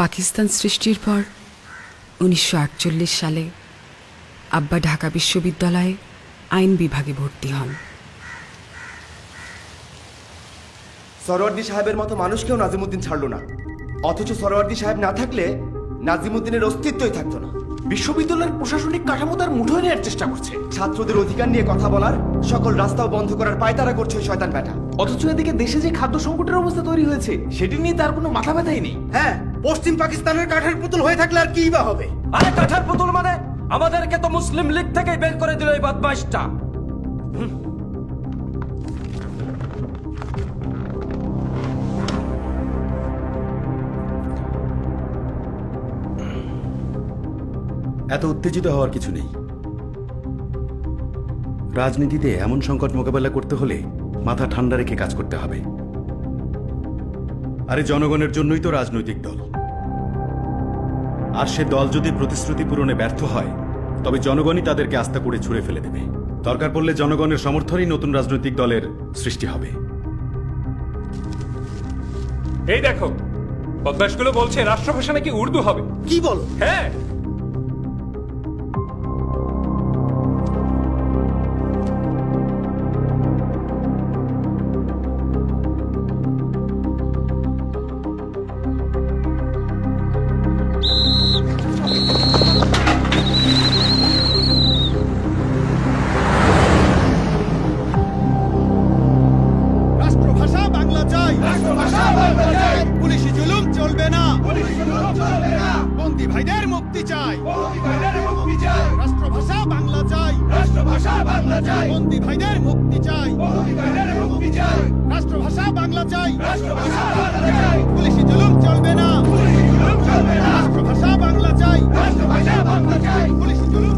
পাকিস্তান সৃষ্টির পর উনিশশো আটচল্লিশ সালে আব্বা ঢাকা বিশ্ববিদ্যালয়ে আইন বিভাগে ভর্তি হন। সরোয়ার্দি সাহেবের মতো মানুষকেও নাজিমুদ্দিন ছাড়লো না। অথচ সরোয়ার্দি সাহেব না থাকলে নাজিমুদ্দিনের অস্তিত্বই থাকতো না। বিশ্ববিদ্যালয়ের প্রশাসনিক কাঠামো তার মুঠোয় নেওয়ার চেষ্টা করছে। ছাত্রদের অধিকার নিয়ে কথা বলার সকল রাস্তাও বন্ধ করার পায়তারা করছে ওই শয়তান ব্যাটা অথচ এদিকে দেশে যে খাদ্য সংকটের অবস্থা তৈরি হয়েছে সেটি নিয়ে তার কোনো মাথা ব্যথাই নেই। হ্যাঁ পশ্চিম পাকিস্তানের কাঠের পুতুল হয়ে থাকলে আর কি বা হবে? আরে কাঠার পুতুল মানে? আমাদেরকে তো মুসলিম লীগ থেকেই বের করে দিল এই বদমাইশটা। এত উত্তেজিত হওয়ার কিছু নেই। রাজনীতিতে এমন সংকট মোকাবেলা করতে হলে মাথা ঠান্ডা রেখে কাজ করতে হবে। আরে জনগণের জন্যই তো রাজনৈতিক দল। আর সে দল যদি প্রতিশ্রুতি পূরণে ব্যর্থ হয় তবে জনগণই তাদেরকে আস্থা করে ছুড়ে ফেলে দেবে। দরকার পড়লে জনগণের সমর্থনই নতুন রাজনৈতিক দলের সৃষ্টি হবে। এই দেখো বদমাশগুলো বলছে রাষ্ট্রভাষা নাকি উর্দু হবে। কি বল? হ্যাঁ। চাই। ভাইদের মুক্তি চাই রাষ্ট্রভাষা বাংলা চাই। রাষ্ট্রভাষা বাংলা চাই। বন্দি ভাইদের মুক্তি চাই। ভাইদের মুক্তি চাই। রাষ্ট্রভাষা বাংলা চাই। রাষ্ট্রভাষা বাংলা চাই। পুলিশি জুলুম চলবে না। পুলিশি জুলুম চলবে না। রাষ্ট্রভাষা বাংলা চাই। রাষ্ট্রভাষা বাংলা চাই। পুলিশি জুলুম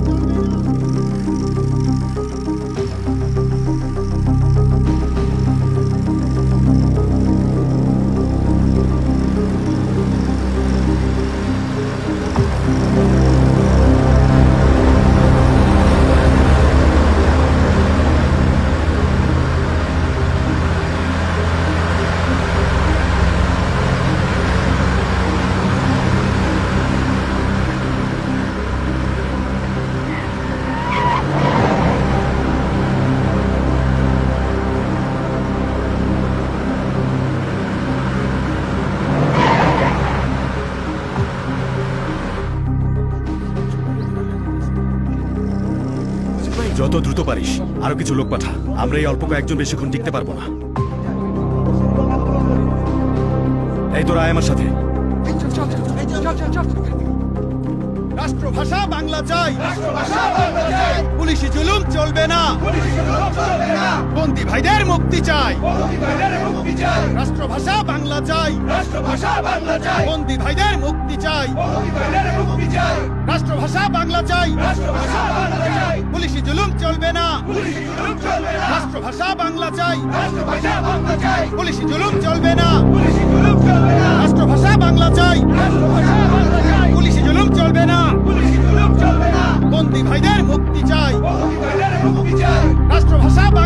যত দ্রুত পারিস। আরও কিছু লোক পাঠা। আমরা এই অল্প কয়েকজন বেশিক্ষণ টিকতে পারব না। এই তোরা আয় আমার সাথে। রাষ্ট্রভাষা বাংলা চাই রাষ্ট্রভাষা পুলিশি জুলুম চলবে না বন্দী ভাইদের মুক্তি চাই রাষ্ট্রভাষা বাংলা চাই রাষ্ট্রভাষা বাংলা চাই বন্দী ভাইদের মুক্তি চাই রাষ্ট্রভাষা বাংলা চাই পুলিশি জুলুম চলবে না রাষ্ট্রভাষা বাংলা চাই রাষ্ট্রভাষা পুলিশি জুলুম চলবে না পুলিশি জুলুম চলবে না রাষ্ট্রভাষা বাংলা চাই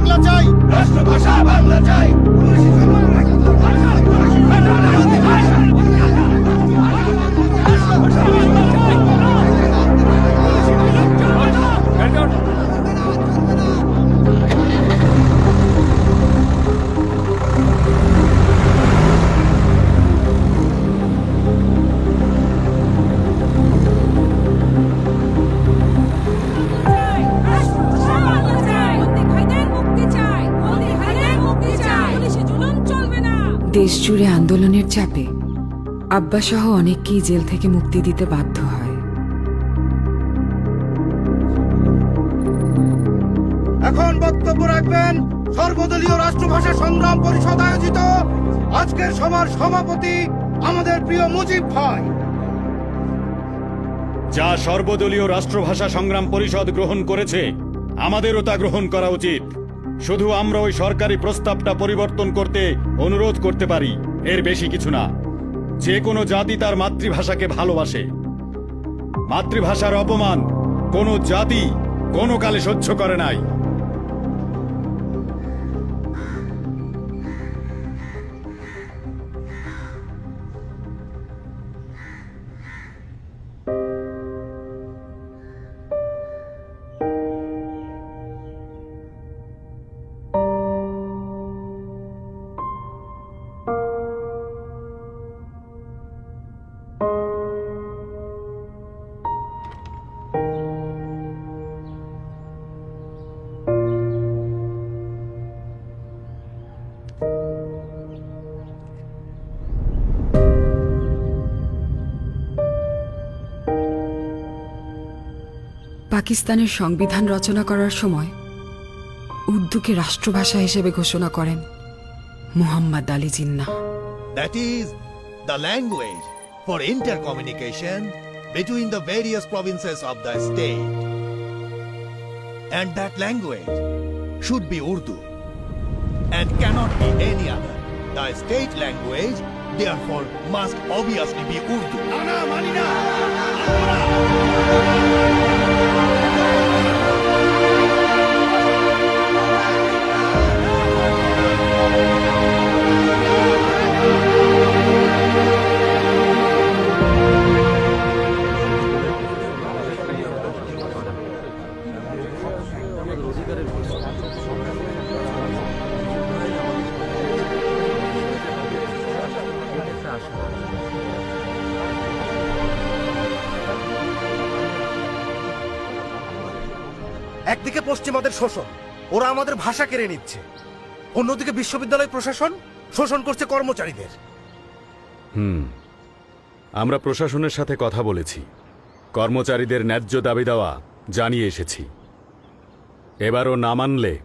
বাংলা চাই। রাষ্ট্রভাষা বাংলা চাই। জুড়ে আন্দোলনের চাপে আব্বা সহ অনেককেই জেল থেকে মুক্তি দিতে বাধ্য হয়। এখন বক্তব্য রাখবেন সর্বদলীয় রাষ্ট্রভাষা সংগ্রাম পরিষদ আয়োজিত। আজকের সভার সভাপতি আমাদের প্রিয় মুজিব ভাই। যা সর্বদলীয় রাষ্ট্রভাষা সংগ্রাম পরিষদ গ্রহণ করেছে আমাদেরও তা গ্রহণ করা উচিত। শুধু আমরা ওই সরকারি প্রস্তাবটা পরিবর্তন করতে অনুরোধ করতে পারি, এর বেশি কিছু না। যে কোনো জাতি তার মাতৃভাষাকে ভালোবাসে। মাতৃভাষার অপমান কোনো জাতি কোনো কালে সহ্য করে নাই। পাকিস্তানের সংবিধান রচনা করার সময় উর্দুকে রাষ্ট্রভাষা হিসেবে ঘোষণা করেন Muhammad Ali Jinnah Jinnah That is the language for intercommunication between the various provinces of the state. And that language should be Urdu and cannot be any other. The state language, therefore, must obviously be Urdu. একদিকে পশ্চিমাদের শোষণ ওরা আমাদের ভাষা কেড়ে নিচ্ছে। অন্যদিকে বিশ্ববিদ্যালয় প্রশাসন শোষণ করছে কর্মচারীদের। হুম আমরা প্রশাসনের সাথে কথা বলেছি। কর্মচারীদের ন্যায্য দাবি দেওয়া জানিয়ে এসেছি। এবারও না মানলে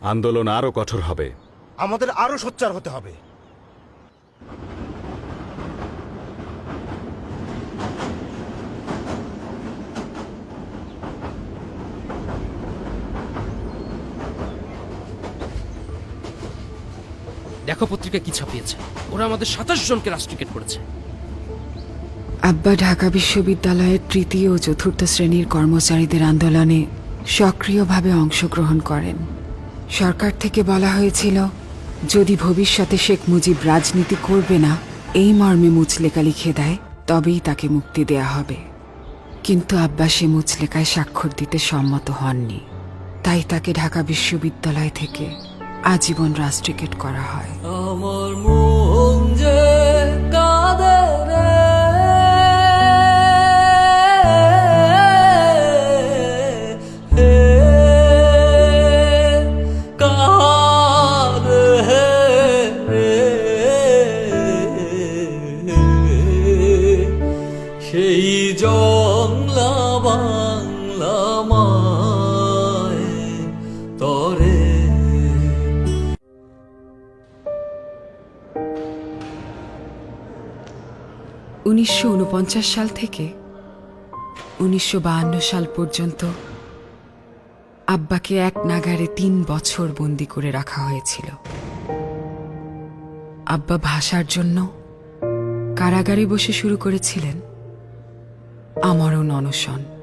আন্দোলন আরও কঠোর হবে। আমাদের আরও সোচ্চার হতে হবে। দেখো পত্রিকা কি ছাপিয়েছে। ওরা আমাদের সাতাশ জনকে রাষ্ট্রিকেট করেছে। আব্বা ঢাকা বিশ্ববিদ্যালয়ের তৃতীয় ও চতুর্থ শ্রেণির কর্মচারীদের আন্দোলনে সক্রিয়ভাবে অংশগ্রহণ করেন। সরকার থেকে বলা হয়েছিল, যদি ভবিষ্যতে শেখ মুজিব রাজনীতি করবে না, এই মর্মে মুচলেকা লিখে দেয়, তবেই তাকে মুক্তি দেয়া হবে। কিন্তু আব্বা সে মুচলেকায় স্বাক্ষর দিতে সম্মত হননি। তাই তাকে ঢাকা বিশ্ববিদ্যালয় থেকে আজীবন রাস্ট্রিকেট করা হয়। আমার মন উনিশশো ঊনপঞ্চাশ সাল থেকে উনিশশো সাল পর্যন্ত আব্বাকে এক নাগারে তিন বছর বন্দি করে রাখা হয়েছিল। আব্বা ভাষার জন্য কারাগারে বসে শুরু করেছিলেন আমারও অনশন।